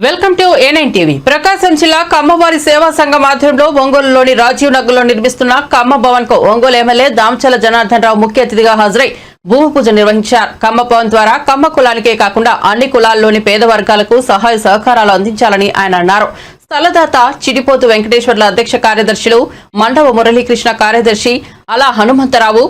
Welcome to A nine TV. Prakasam జిల్లా కమ్మవారి సేవా సంఘం ఆధ్వర్యంలో ఒంగోలులోని రాజీవ్ నగర్లో నిర్మిస్తున్న కమ్మ భవన్కు ఒంగోలు ఎమ్మెల్యే దామచల జనార్దన్ రావు ముఖ్య అతిథిగా హాజరై భూమి పూజ నిర్వహించారు. కమ్మ భవన్ ద్వారా కమ్మ కులానికే కాకుండా అన్ని కులాల్లోని పేద వర్గాలకు సహాయ సహకారాలు అందించాలని ఆయన అన్నారు. స్థలదాత చిడిపోతు వెంకటేశ్వర్ల అధ్యక్ష కార్యదర్శులు మండవ మురళీకృష్ణ కార్యదర్శి అలా హనుమంతరావు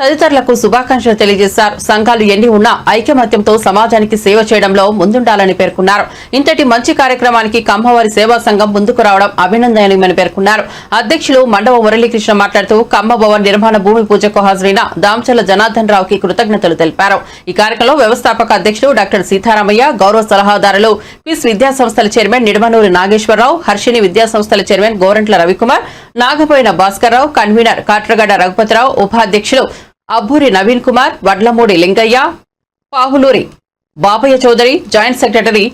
తదితరులకు శుభాకాంక్షలు తెలియజేశారు. సంఘాలు ఎన్ని ఉన్నా ఐకమత్యంతో సమాజానికి సేవ చేయడంలో ముందుండాలని పేర్కొన్నారు. ఇంతటి మంచి కార్యక్రమానికి కమ్మవారి సేవా సంఘం ముందుకు రావడం అభినందనీయమని పేర్కొన్నారు. అధ్యక్షులు మండవ మురళీకృష్ణ మాట్లాడుతూ కమ్మభవన్ నిర్మాణ భూమి పూజకు హాజరైన దామచల్ల జనార్దన్ రావుకి కృతజ్ఞతలు తెలిపారు. ఈ కార్యక్రమంలో వ్యవస్థాపక అధ్యక్షులు డాక్టర్ సీతారామయ్య గౌరవ సలహాదారులు క్విస్ విద్యా సంస్థల చైర్మన్ నిడమనూరి నాగేశ్వరరావు హర్షిని విద్యా సంస్థల చైర్మన్ గోరంట్ల రవికుమార్ నాగపోయిన భాస్కర్రావు కన్వీనర్ కాట్రగడ్డ రఘుపతిరావు ఉపాధ్యక్షులు Abburi Naveen Kumar Vadlamudi Lingaiah Pahuluri Bapaiah Chowdary joint secretary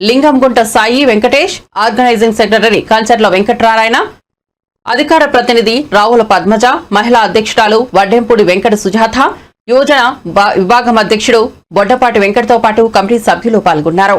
Lingamgunta Sai Venkatesh organising secretary Kancharla Venkatnarayana అధికార ప్రతినిధి రావుల పద్మజ మహిళా అధ్యక్షురాలు వడ్డెంపూడి వెంకట సుజాత యోజన విభాగం అధ్యక్షుడు బొడ్డపాటి వెంకటతో పాటు కమిటీ సభ్యులు పాల్గొన్నారు.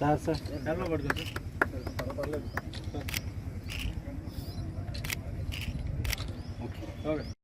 సార్ సార్ చాలా పడుతుంది ఓకే